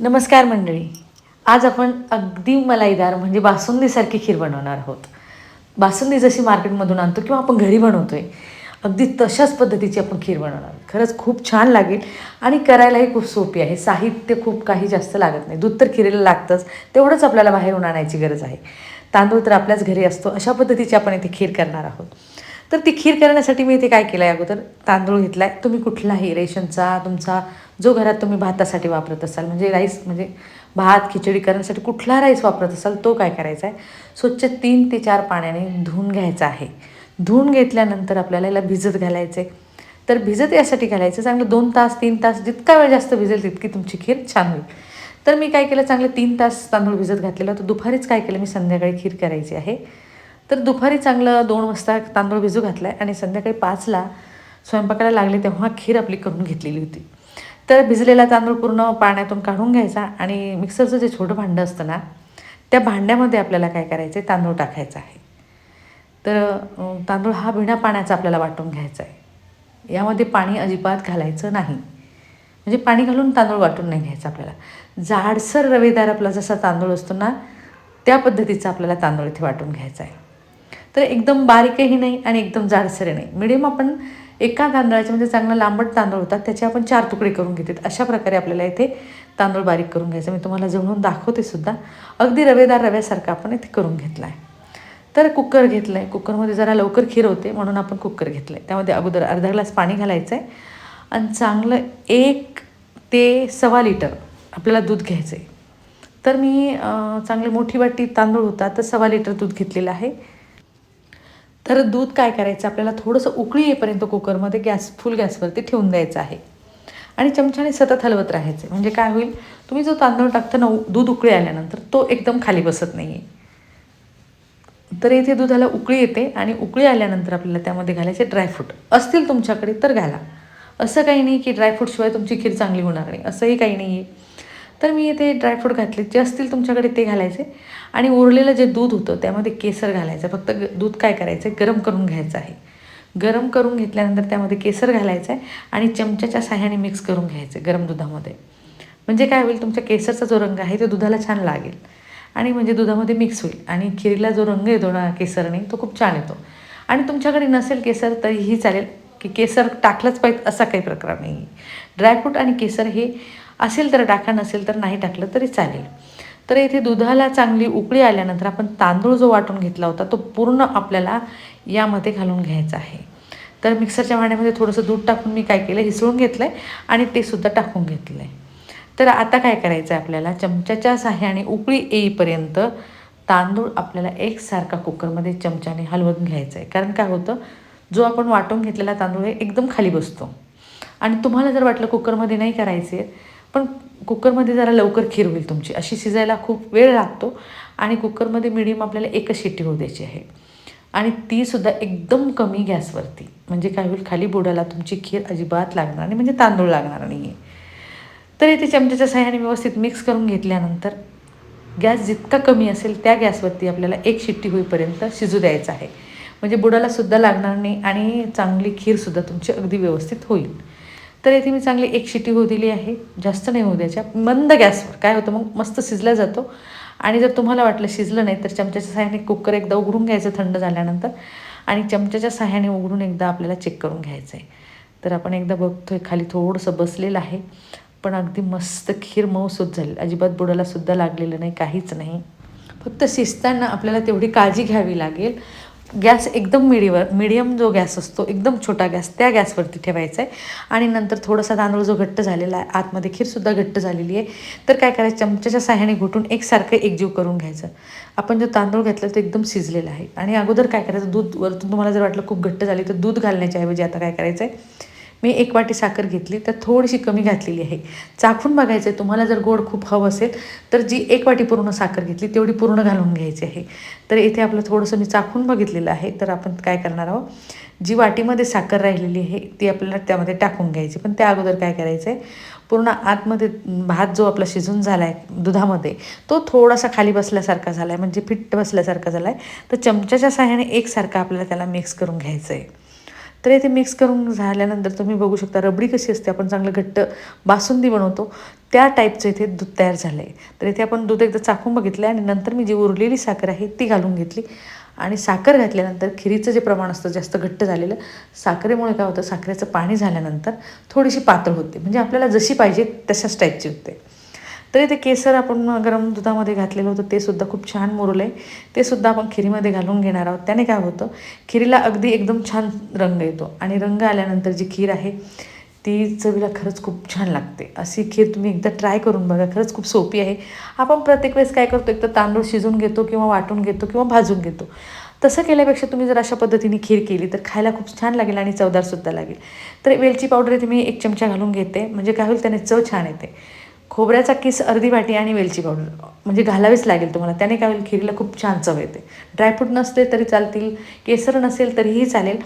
नमस्कार मंडळी. आज आपण अगदी मलाईदार म्हणजे बासुंदीसारखी खीर बनवणार आहोत. बासुंदी जशी मार्केटमधून आणतो किंवा आपण घरी बनवतो आहे अगदी तशाच पद्धतीची आपण खीर बनवणार आहोत. खरंच खूप छान लागेल आणि करायलाही खूप सोपी आहे. साहित्य खूप काही जास्त लागत नाही. दूध तर खिरीला लागतंच तेवढंच आपल्याला बाहेरून आणायची गरज आहे. तांदूळ तर आपल्याच घरी असतो अशा पद्धतीची आपण इथे खीर करणार आहोत. तर ती खीर करण्यासाठी मी इथे काय केलं आहे अगोदर? तांदूळ घेतला आहे तुम्ही कुठलाही रेशनचा तुमचा जो घरात तुम्ही भातासाठी वापरत असाल म्हणजे राईस म्हणजे भात खिचडी करण्यासाठी कुठला राईस वापरत असाल तो काय करायचा आहे? स्वच्छ तीन ते चार पाण्याने धुवून घ्यायचा आहे. धुवून घेतल्यानंतर आपल्याला याला भिजत घालायचं आहे तर भिजत यासाठी घालायचं चांगलं दोन तास तीन तास जितका वेळ जास्त भिजेल तितकी तुमची खीर छान होईल. तर मी काय केलं? चांगलं तीन तास तांदूळ भिजत घातलेला तर दुपारीच काय केलं? मी संध्याकाळी खीर करायची आहे. तर दुपारी चांगलं दोन वाजता तांदूळ भिजू घातला आहे आणि संध्याकाळी पाचला स्वयंपाकाला लागले तेव्हा खीर आपली करून घेतलेली होती. तर भिजलेला तांदूळ पूर्ण पाण्यातून काढून घ्यायचा आणि मिक्सरचं जे छोटं भांडं असतं ना त्या भांड्यामध्ये आपल्याला काय करायचं आहे तांदूळ टाकायचा आहे. तर तांदूळ हा बिना पाण्याचा आपल्याला वाटून घ्यायचा आहे. यामध्ये पाणी अजिबात घालायचं नाही. म्हणजे पाणी घालून तांदूळ वाटून नाही घ्यायचा आपल्याला. जाडसर रवेदार आपला जसा तांदूळ असतो ना त्या पद्धतीचा आपल्याला तांदूळ इथे वाटून घ्यायचा आहे. तर एकदम बारीकही नाही आणि एकदम जाडसरही नाही. मिडियम आपण एका तांदळाचे म्हणजे चांगला लांबट तांदूळ होतात त्याचे आपण चार तुकडे करून घेतात अशा प्रकारे आपल्याला इथे तांदूळ बारीक करून घ्यायचा. मी तुम्हाला जवळून दाखवते सुद्धा अगदी रवेदार रव्यासारखं आपण इथे करून घेतला आहे तर कुकर घेतलं आहे कुकरमध्ये जरा लवकर खीर होते म्हणून आपण कुकर घेतलं आहे त्यामध्ये अगोदर अर्धा ग्लास पाणी घालायचं आहे आणि चांगलं एक ते सव्वा लिटर आपल्याला दूध घ्यायचं आहे तर मी चांगली मोठी वाटी तांदूळ होता तर सव्वा लिटर दूध घेतलेलं आहे. तर दूध काय करायचं? आपल्याला थोडंसं उकळी येईपर्यंत कुकरमध्ये गॅस फुल गॅसवरती ठेवून द्यायचं आहे. आणि चमच्याने सतत हलवत राहायचे. म्हणजे काय होईल? तुम्ही जो तांदूळ टाकता ना दूध उकळी आल्यानंतर तो एकदम खाली बसत नाही आहे तर इथे दुधाला उकळी येते आणि उकळी आल्यानंतर आपल्याला त्यामध्ये घालायचे ड्रायफ्रूट असतील तुमच्याकडे तर घाला. असं काही नाही की ड्रायफ्रूटशिवाय तुमची खीर चांगली होणार नाही. असंही काही नाही आहे तर मी इथे ड्रायफ्रूट घातले. जे असतील तुमच्याकडे ते घालायचे. आणि उरलेलं जे दूध होतं त्यामध्ये केसर घालायचं. फक्त दूध काय करायचं आहे गरम करून घ्यायचं आहे. गरम करून घेतल्यानंतर त्यामध्ये केसर घालायचं आहे आणि चमच्याच्या साह्याने मिक्स करून घ्यायचं आहे गरम दुधामध्ये. म्हणजे काय होईल? तुमच्या केसरचा जो रंग आहे तो दुधाला छान लागेल. आणि म्हणजे दुधामध्ये मिक्स होईल. आणि खिरीला जो रंग येतो ना केसरने तो खूप छान येतो. आणि तुमच्याकडे नसेल केसर तरीही चालेल. की केसर टाकलंच पाहिजे असा काही प्रकार नाही आहे ड्रायफ्रूट आणि केसर हे असेल तर टाका नसेल तर नाही टाकलं तरी चालेल. तर इथे दुधाला चांगली उकळी आल्यानंतर आपण तांदूळ जो वाटून घेतला होता तो पूर्ण आपल्याला यामध्ये घालून घ्यायचा आहे. तर मिक्सरच्या भांड्यामध्ये थोडंसं दूध टाकून मी काय केलं हिसळून घेतलं आहे आणि ते सुद्धा टाकून घेतलं आहे तर आता काय करायचं आहे आपल्याला? चमच्याच्या साह्याने उकळी येईपर्यंत तांदूळ आपल्याला एकसारखा कुकरमध्ये चमच्याने हलवून घ्यायचा आहे. कारण काय होतं? जो आपण वाटून घेतलेला तांदूळ आहे एकदम खाली बसतो. आणि तुम्हाला जर वाटलं कुकरमध्ये नाही करायचे पण कुकरमध्ये जरा लवकर खीर होईल तुमची. अशी शिजायला खूप वेळ लागतो आणि कुकरमध्ये मिडियम आपल्याला एकच शिट्टी होऊ द्यायची आहे. आणि तीसुद्धा एकदम कमी गॅसवरती. म्हणजे काय होईल? खाली बुडाला तुमची खीर अजिबात लागणार नाही. म्हणजे तांदूळ लागणार नाही आहे तर इथे चमच्याच्या सहाय्याने व्यवस्थित मिक्स करून घेतल्यानंतर गॅस जितका कमी असेल त्या गॅसवरती आपल्याला एक शिट्टी होईपर्यंत शिजू द्यायचं आहे. म्हणजे बुडालासुद्धा लागणार नाही आणि चांगली खीरसुद्धा तुमची अगदी व्यवस्थित होईल. तर येथे मी चांगली एक शिटी होऊ दिली आहे. जास्त नाही होऊ द्यायच्या. मंद गॅसवर. काय होतं मग? मस्त शिजला जातो. आणि जर तुम्हाला वाटलं शिजलं नाही तर चमच्याच्या साह्याने कुकर एकदा उघडून घ्यायचं थंड झाल्यानंतर. आणि चमच्याच्या साह्याने उघडून एकदा आपल्याला चेक करून घ्यायचं आहे. तर आपण एकदा बघतोय खाली थोडंसं बसलेलं आहे. पण अगदी मस्त खीर मऊसूत झाली. अजिबात बुडाला सुद्धा लागलेलं नाही काहीच नाही. फक्त शिजताना आपल्याला तेवढी काळजी घ्यावी लागेल. गॅस एकदम मिडीवर मिडियम जो गॅस असतो एकदम छोटा गॅस त्या गॅसवरती ठेवायचा आहे आणि नंतर थोडासा तांदूळ जो घट्ट झालेला आहे आतमध्ये खीरसुद्धा घट्ट झालेली आहे. तर काय करायचं चमच्याच्या साह्याने घुटून एकसारखं एकजीव करून घ्यायचं. आपण जो तांदूळ घेतला तो एकदम शिजलेला आहे. आणि अगोदर काय करायचं दूध वरतून तुम्हाला जर वाटलं खूप घट्ट झाली तर दूध घालण्याच्या ऐवजी आता काय करायचं आहे मी एक वाटी साखर घेतली तर थोडीशी कमी घातलेली आहे. चाखून बघायचं आहे तुम्हाला जर गोड खूप हवं असेल तर जी एक वाटी पूर्ण साखर घेतली तेवढी पूर्ण घालून घ्यायची आहे. तर इथे आपलं थोडंसं मी चाखून बघितलेलं आहे तर आपण काय करणार आहोत? जी वाटीमध्ये साखर राहिलेली आहे ती आपल्याला त्यामध्ये टाकून घ्यायची. पण त्या अगोदर काय करायचं आहे? पूर्ण आतमध्ये भात जो आपला शिजून झाला आहे दुधामध्ये तो थोडासा खाली बसल्यासारखा झाला आहे म्हणजे फिट्ट बसल्यासारखा झाला आहे तर चमच्याच्या साह्याने एकसारखा आपल्याला त्याला मिक्स करून घ्यायचं आहे. तर इथे मिक्स करून झाल्यानंतर तुम्ही बघू शकता रबडी कशी असते आपण चांगलं घट्ट बासुंदी बनवतो. त्या टाईपचं इथे दूध तयार झालं आहे तर इथे आपण दूध एकदा चाखून बघितलं आणि नंतर मी जी उरलेली साखर आहे ती घालून घेतली. आणि साखर घातल्यानंतर खिरीचं जे प्रमाण असतं जास्त घट्ट झालेलं साखरेमुळे काय होतं साखरेचं पाणी झाल्यानंतर थोडीशी पातळ होते. म्हणजे आपल्याला जशी पाहिजे तशाच टाईपची होते. तरी ते केसर आपण गरम दुधामध्ये घातलेलं होतं ते सुद्धा खूप छान मुरलं. आहे ते सुद्धा आपण खिरीमध्ये घालून घेणार आहोत. त्याने काय होतं खिरीला अगदी एकदम छान रंग येतो आणि रंग आल्यानंतर जी खीर आहे ती चवीला खरंच खूप छान लागते. अशी खीर तुम्ही एकदा ट्राय करून बघा खरंच खूप सोपी आहे. आपण प्रत्येक वेळेस काय करतो एक तर तांदूळ शिजून घेतो किंवा वाटून घेतो किंवा भाजून घेतो. तसं केल्यापेक्षा तुम्ही जर अशा पद्धतीने खीर केली तर खायला खूप छान लागेल आणि चवदारसुद्धा लागेल. तर वेलची पावडर इथे मी एक चमचा घालून घेते म्हणजे काय होईल त्याने चव छान येते. खोबऱ्याचा किस अर्धी वाटी आणि वेलची पावडर म्हणजे घालावीच लागेल तुम्हाला. त्याने काय होईल खिरीला खूप छान चव येते. ड्रायफ्रूट नसले तरी चालतील केसर नसेल तरीही चालेल.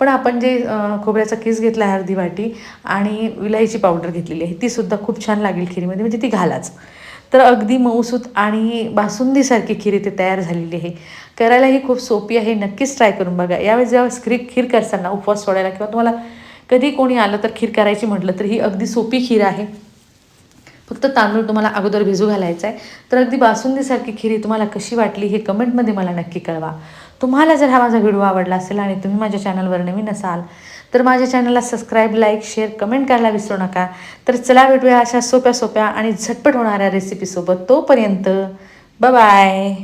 पण आपण जे खोबऱ्याचा किस घेतला आहे अर्धी वाटी आणि विलायची पावडर घेतलेली आहे तीसुद्धा खूप छान लागेल खिरीमध्ये म्हणजे ती घालाच. तर अगदी मऊसूत आणि बासुंदीसारखी खीर इथे तयार झालेली आहे. करायलाही खूप सोपी आहे नक्कीच ट्राय करून बघा. यावेळेस ज्यावेळेस खीर खीर करताना उपवास सोडायला किंवा तुम्हाला कधी कोणी आलं तर खीर करायची म्हटलं तर ही अगदी सोपी खीर आहे. फक्त तांदूळ तुम्हाला अगोदर भिजू घालायचा आहे. तर अगदी बासुंदीसारखी खिरी तुम्हाला कशी वाटली हे कमेंटमध्ये मला नक्की कळवा. तुम्हाला जर हा माझा व्हिडिओ आवडला असेल आणि तुम्ही माझ्या चॅनलवर नवीन असाल तर माझ्या चॅनलला सबस्क्राईब लाईक शेअर कमेंट करायला विसरू नका. तर चला भेटूया अशा सोप्या सोप्या आणि झटपट होणाऱ्या रेसिपीसोबत तोपर्यंत बाय